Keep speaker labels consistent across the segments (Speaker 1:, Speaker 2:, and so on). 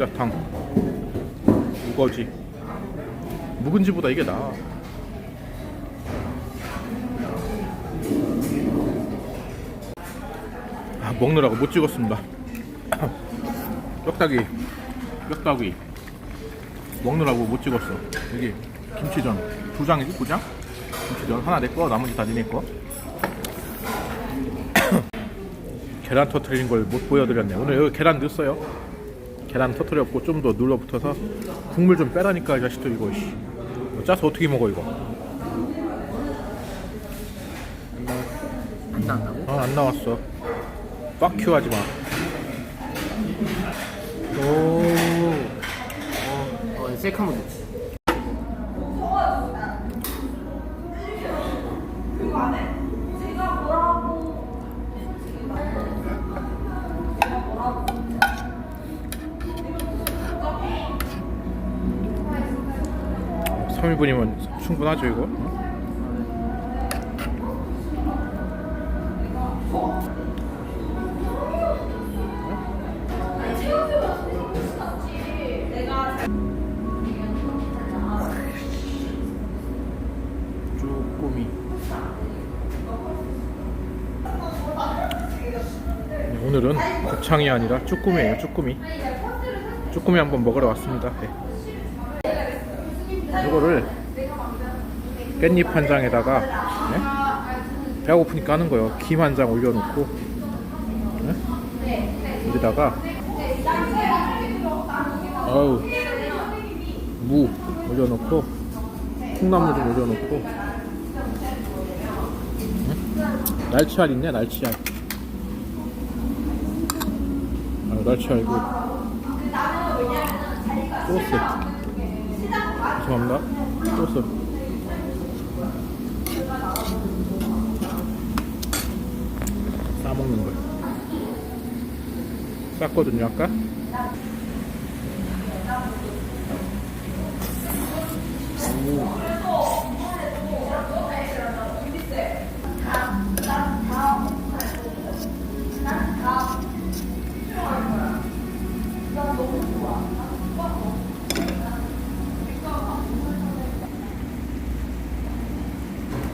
Speaker 1: 감자탕 우거지. 묵은지보다 이게 나아. 아, 먹느라고 못 찍었습니다. 뼈다귀 뼈다귀. 먹느라고 못 찍었어. 여기 김치전. 두 장이지 두 장? 김치전. 하나 내거 나머지 다 니네 거. 계란 터트리는 걸 못 보여드렸네. 오늘 여기 계란 넣었어요 계란 터트렸고 좀 더 눌러붙어서 국물 좀 빼라니까 이 자식들 이거 씨. 이거 짜서 어떻게 먹어 이거
Speaker 2: 안 나온다고?
Speaker 1: 아 안 나왔어 빡큐 하지마 오
Speaker 2: 어, 셀카 모
Speaker 1: 3인분이면 충분하죠 이거? 네, 오늘은 곱창이 아니라 쭈꾸미예요 쭈꾸미. 쭈꾸미 한번 먹으러 왔습니다. 네. 이거를 깻잎 한 장에다가 네? 배가 고프니까 하는 거예요 김 한 장 올려놓고 네? 여기다가 어우 무 올려놓고 콩나물 좀 올려놓고 네? 날치알 있네 날치알 아 날치알고 소스 죄송합니다. 소스. 싸먹는 걸. 쌌거든요, 아까.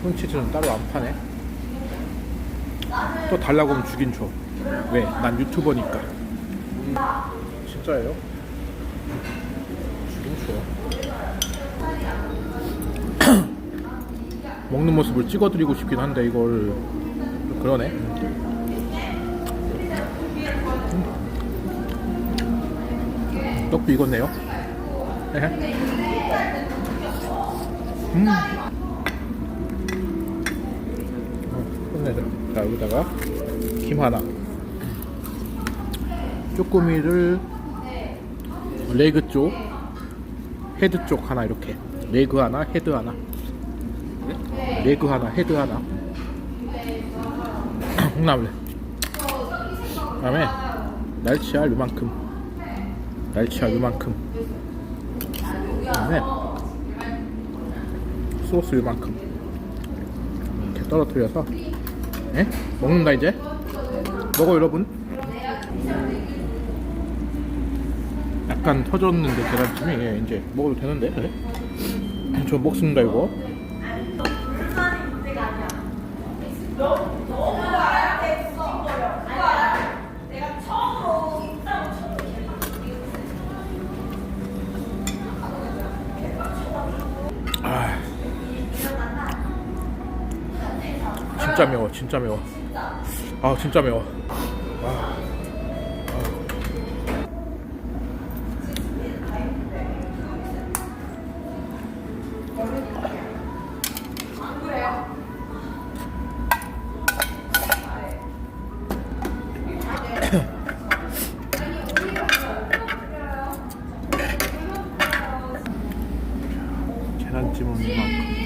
Speaker 1: 콘치즈는 따로 안 파네. 또 달라고 하면 주긴 줘. 왜? 난 유튜버니까. 진짜예요? 주긴 줘. 먹는 모습을 찍어드리고 싶긴 한데 이걸 좀 그러네. 음. 떡도 익었네요. 음. 어, 끝내자. 자, 여기다가 김 하나. 쪼꼬미를 레그 쪽, 헤드 쪽 하나 이렇게. 레그 하나, 헤드 하나. 레그 하나, 헤드 하나. 콩나물. 그다음에 날치알 요만큼. 날치알 요만큼. 그다음에 소스 요만큼. 이렇게 떨어뜨려서 예? 먹는다 이제 먹어 여러분 약간 터졌는데 계란찜이 예, 이제 먹어도 되는데 예? 저 먹습니다 이거 진짜 매워 진짜 매워 아 진짜 매워 아. 계란찜은 이만큼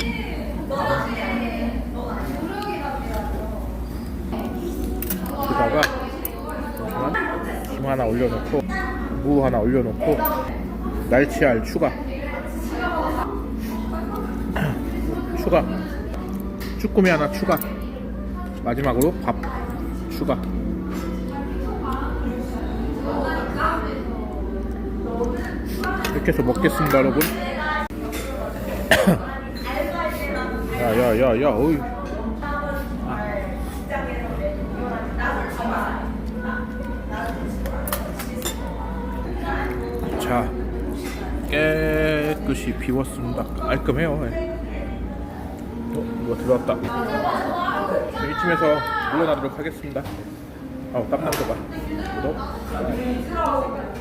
Speaker 1: 여기다가 잠시만 김 하나 올려놓고 무 하나 올려놓고 날치알 추가. 추가. 쭈꾸미 하나 추가. 마지막으로 밥 추가. 이렇게 해서 먹겠습니다 여러분. 야야야야 어이 12시 비웠습니다 깔끔해요 예. 어? 누가 들어왔다 이쯤에서 물러나도록 하겠습니다 아우 땀났어 봐 너?